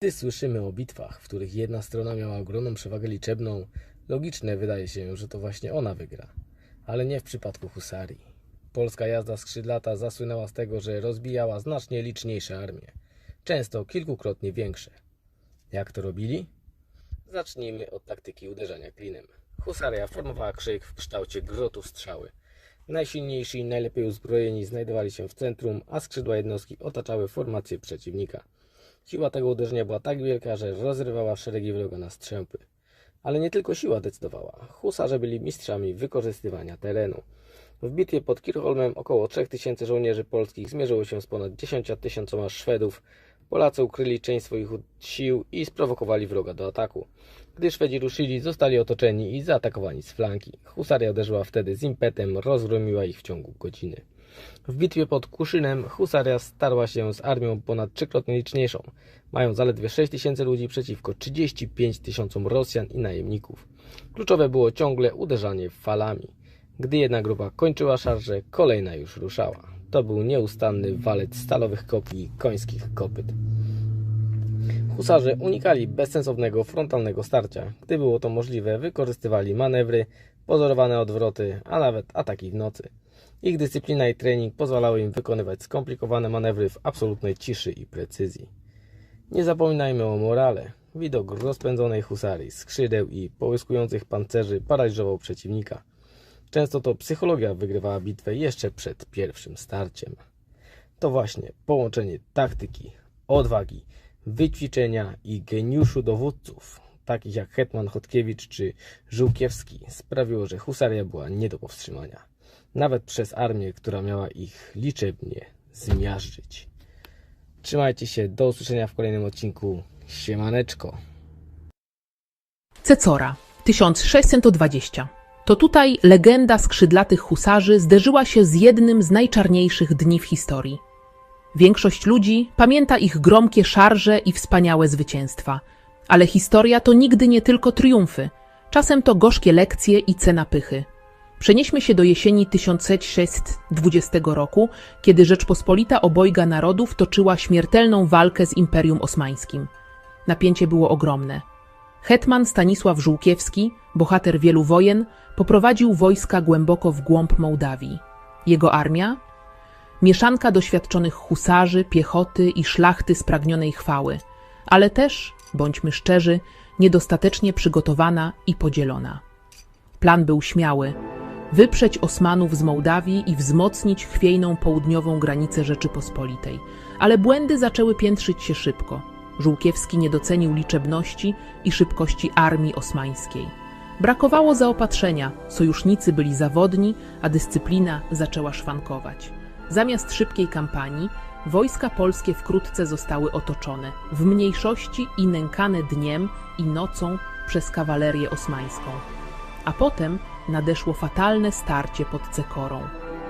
Gdy słyszymy o bitwach, w których jedna strona miała ogromną przewagę liczebną, logiczne wydaje się, że to właśnie ona wygra. Ale nie w przypadku husarii. Polska jazda skrzydlata zasłynęła z tego, że rozbijała znacznie liczniejsze armie, często kilkukrotnie większe. Jak to robili? Zacznijmy od taktyki uderzania klinem. Husaria formowała krzyk w kształcie grotów strzały. Najsilniejsi i najlepiej uzbrojeni znajdowali się w centrum, a skrzydła jednostki otaczały formację przeciwnika. Siła tego uderzenia była tak wielka, że rozrywała szeregi wroga na strzępy. Ale nie tylko siła decydowała. Husarze byli mistrzami wykorzystywania terenu. W bitwie pod Kirchholmem około 3000 żołnierzy polskich zmierzyło się z ponad 10 tysiącoma Szwedów. Polacy ukryli część swoich sił i sprowokowali wroga do ataku. Gdy Szwedzi ruszyli, zostali otoczeni i zaatakowani z flanki. Husaria uderzyła wtedy z impetem, rozgromiła ich w ciągu godziny. W bitwie pod Kuszynem Husaria starła się z armią ponad trzykrotnie liczniejszą. Mają zaledwie 6 tysięcy ludzi przeciwko 35 tysiącom Rosjan i najemników. Kluczowe było ciągle uderzanie falami. Gdy jedna grupa kończyła szarże, kolejna już ruszała. To był nieustanny walec stalowych kopii i końskich kopyt. Husarze unikali bezsensownego frontalnego starcia. Gdy było to możliwe, wykorzystywali manewry, pozorowane odwroty, a nawet ataki w nocy. Ich dyscyplina i trening pozwalały im wykonywać skomplikowane manewry w absolutnej ciszy i precyzji. Nie zapominajmy o morale. Widok rozpędzonej husarii, skrzydeł i połyskujących pancerzy paraliżował przeciwnika. Często to psychologia wygrywała bitwę jeszcze przed pierwszym starciem. To właśnie połączenie taktyki, odwagi, wyćwiczenia i geniuszu dowódców, takich jak Hetman Chodkiewicz czy Żółkiewski, sprawiło, że husaria była nie do powstrzymania. Nawet przez armię, która miała ich liczebnie zmiażdżyć. Trzymajcie się, do usłyszenia w kolejnym odcinku. Siemaneczko. Cecora 1620. To tutaj legenda skrzydlatych husarzy zderzyła się z jednym z najczarniejszych dni w historii. Większość ludzi pamięta ich gromkie szarże i wspaniałe zwycięstwa, ale historia to nigdy nie tylko triumfy, czasem to gorzkie lekcje i cena pychy. Przenieśmy się do jesieni 1620 roku, kiedy Rzeczpospolita obojga narodów toczyła śmiertelną walkę z Imperium Osmańskim. Napięcie było ogromne. Hetman Stanisław Żółkiewski, bohater wielu wojen, poprowadził wojska głęboko w głąb Mołdawii. Jego armia? Mieszanka doświadczonych husarzy, piechoty i szlachty spragnionej chwały, ale też, bądźmy szczerzy, niedostatecznie przygotowana i podzielona. Plan był śmiały. Wyprzeć Osmanów z Mołdawii i wzmocnić chwiejną południową granicę Rzeczypospolitej. Ale błędy zaczęły piętrzyć się szybko. Żółkiewski nie docenił liczebności i szybkości armii osmańskiej. Brakowało zaopatrzenia, sojusznicy byli zawodni, a dyscyplina zaczęła szwankować. Zamiast szybkiej kampanii, wojska polskie wkrótce zostały otoczone, w mniejszości i nękane dniem i nocą przez kawalerię osmańską. A potem nadeszło fatalne starcie pod Cekorą.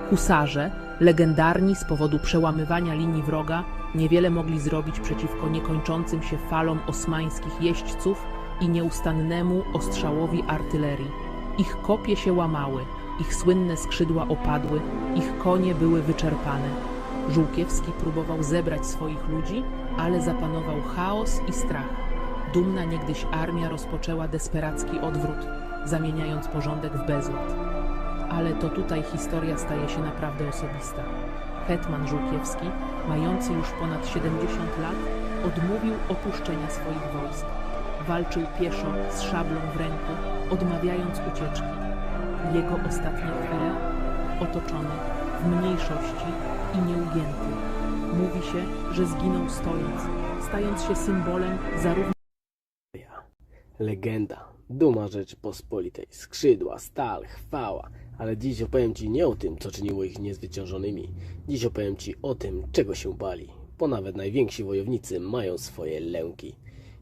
Husarze, legendarni z powodu przełamywania linii wroga, niewiele mogli zrobić przeciwko niekończącym się falom osmańskich jeźdźców i nieustannemu ostrzałowi artylerii. Ich kopie się łamały, ich słynne skrzydła opadły, ich konie były wyczerpane. Żółkiewski próbował zebrać swoich ludzi, ale zapanował chaos i strach. Dumna niegdyś armia rozpoczęła desperacki odwrót, zamieniając porządek w bezład. Ale to tutaj historia staje się naprawdę osobista. Hetman Żółkiewski, mający już ponad 70 lat, odmówił opuszczenia swoich wojsk. Walczył pieszo, z szablą w ręku, odmawiając ucieczki. Jego ostatnie chwile otoczony, w mniejszości i nieugięty. Mówi się, że zginął stojąc, stając się symbolem zarówno Legenda, duma Rzeczypospolitej, skrzydła, stal, chwała. Ale dziś opowiem Ci nie o tym, co czyniło ich niezwyciężonymi. Dziś opowiem Ci o tym, czego się bali. Bo nawet najwięksi wojownicy mają swoje lęki.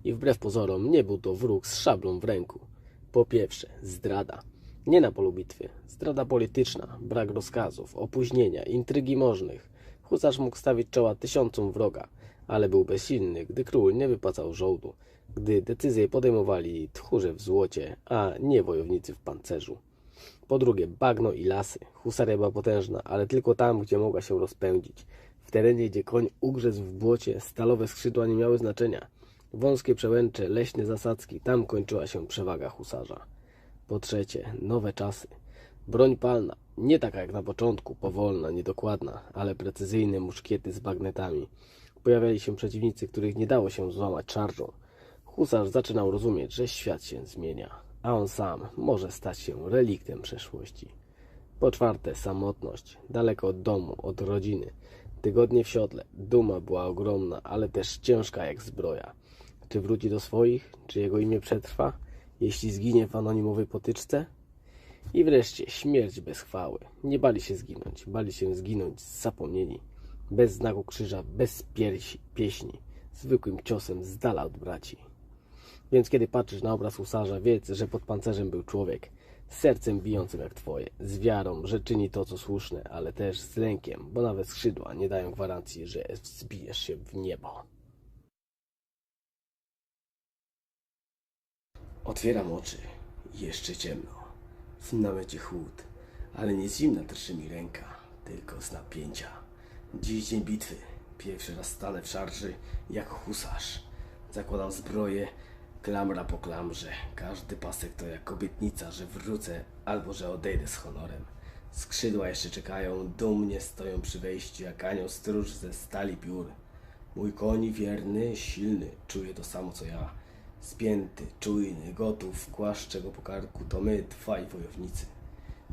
I wbrew pozorom nie był to wróg z szablą w ręku. Po pierwsze, zdrada. Nie na polu bitwy. Zdrada polityczna, brak rozkazów, opóźnienia, intrygi możnych. Husarz mógł stawić czoła tysiącom wroga, ale był bezsilny, gdy król nie wypłacał żołdu, gdy decyzje podejmowali tchórze w złocie, a nie wojownicy w pancerzu. Po drugie, bagno i lasy. Husaria była potężna, ale tylko tam, gdzie mogła się rozpędzić. W terenie, gdzie koń ugrzezł w błocie, stalowe skrzydła nie miały znaczenia. Wąskie przełęcze, leśne zasadzki, tam kończyła się przewaga husarza. Po trzecie, nowe czasy. Broń palna, nie taka jak na początku, powolna, niedokładna, ale precyzyjne muszkiety z bagnetami. Pojawiali się przeciwnicy, których nie dało się złamać szarżą. Husarz zaczynał rozumieć, że świat się zmienia, a on sam może stać się reliktem przeszłości. Po czwarte, samotność, daleko od domu, od rodziny. Tygodnie w siodle, duma była ogromna, ale też ciężka jak zbroja. Czy wróci do swoich? Czy jego imię przetrwa? Jeśli zginie w anonimowej potyczce? I wreszcie śmierć bez chwały. Nie bali się zginąć, bali się zginąć zapomnieni. Bez znaku krzyża, bez piersi, pieśni, zwykłym ciosem z dala od braci. Więc kiedy patrzysz na obraz husarza, wiedz, że pod pancerzem był człowiek, z sercem bijącym jak twoje, z wiarą, że czyni to, co słuszne, ale też z lękiem, bo nawet skrzydła nie dają gwarancji, że wzbijesz się w niebo. Otwieram oczy. Jeszcze ciemno. W namiocie chłód, ale nie zimna drży mi ręka, tylko z napięcia. Dziś dzień bitwy. Pierwszy raz stanę w szarży jako husarz. Zakładam zbroję, klamra po klamrze. Każdy pasek to jak obietnica, że wrócę albo że odejdę z honorem. Skrzydła jeszcze czekają, dumnie stoją przy wejściu jak anioł stróż ze stali piór. Mój koń wierny, silny, czuje to samo co ja. Spięty, czujny, gotów, głaszczę go po karku, to my, dwaj wojownicy.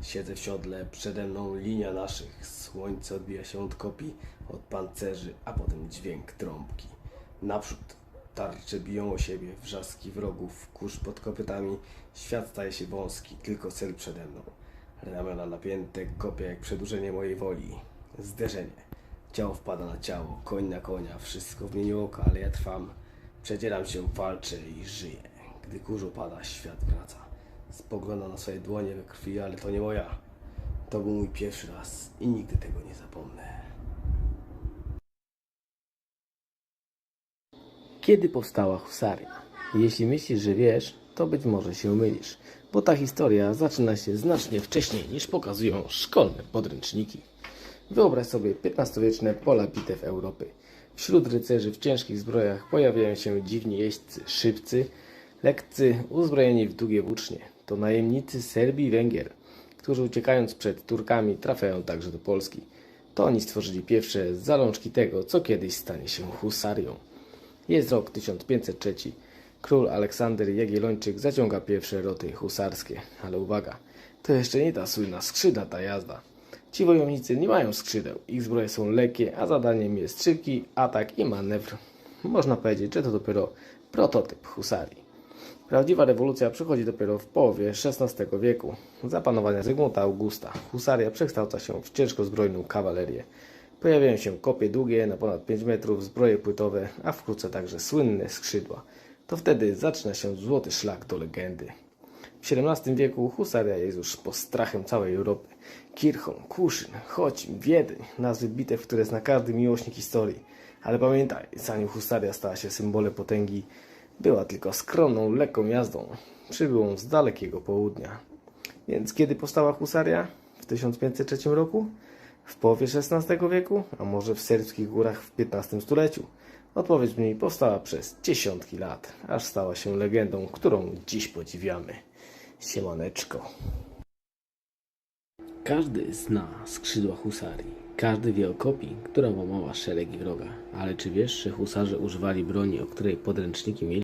Siedzę w siodle, przede mną linia naszych, słońce odbija się od kopii, od pancerzy, a potem dźwięk trąbki. Naprzód tarcze biją o siebie, wrzaski wrogów, kurz pod kopytami, świat staje się wąski, tylko cel przede mną. Ramiona napięte, kopia jak przedłużenie mojej woli. Zderzenie. Ciało wpada na ciało, koń na konia, wszystko w mieniu oka, ale ja trwam. Przedzieram się, walczę i żyję. Gdy kurz opada, świat wraca. Spoglądam na swoje dłonie we krwi, ale to nie moja. To był mój pierwszy raz i nigdy tego nie zapomnę. Kiedy powstała husaria? Jeśli myślisz, że wiesz, to być może się mylisz, bo ta historia zaczyna się znacznie wcześniej niż pokazują szkolne podręczniki. Wyobraź sobie XV-wieczne pola bitew Europy. Wśród rycerzy w ciężkich zbrojach pojawiają się dziwni jeźdźcy, szybcy, lekcy, uzbrojeni w długie włócznie. To najemnicy Serbii i Węgier, którzy uciekając przed Turkami trafiają także do Polski. To oni stworzyli pierwsze zalążki tego, co kiedyś stanie się husarią. Jest rok 1503. Król Aleksander Jagiellończyk zaciąga pierwsze roty husarskie. Ale uwaga, to jeszcze nie ta słynna skrzydlata jazda. Ci wojownicy nie mają skrzydeł. Ich zbroje są lekkie, a zadaniem jest szybki atak i manewr. Można powiedzieć, że to dopiero prototyp husarii. Prawdziwa rewolucja przychodzi dopiero w połowie XVI wieku. Za panowania Zygmunta Augusta husaria przekształca się w ciężko zbrojną kawalerię. Pojawiają się kopie długie na ponad 5 metrów, zbroje płytowe, a wkrótce także słynne skrzydła. To wtedy zaczyna się złoty szlak do legendy. W XVII wieku husaria jest już postrachem całej Europy. Kirchon, Kuszyn, Chocim, Wiedeń, nazwy bitew, które zna każdy miłośnik historii. Ale pamiętaj, zanim husaria stała się symbolem potęgi, była tylko skromną, lekką jazdą, przybyłą z dalekiego południa. Więc kiedy powstała husaria? W 1503 roku? W połowie XVI wieku? A może w serbskich górach w XV stuleciu? Odpowiedź brzmi, powstała przez dziesiątki lat, aż stała się legendą, którą dziś podziwiamy. Siemaneczko. Każdy zna skrzydła husarii. Każdy wie o kopii, która łamała szeregi wroga. Ale czy wiesz, że husarze używali broni, o której podręczniki mieli?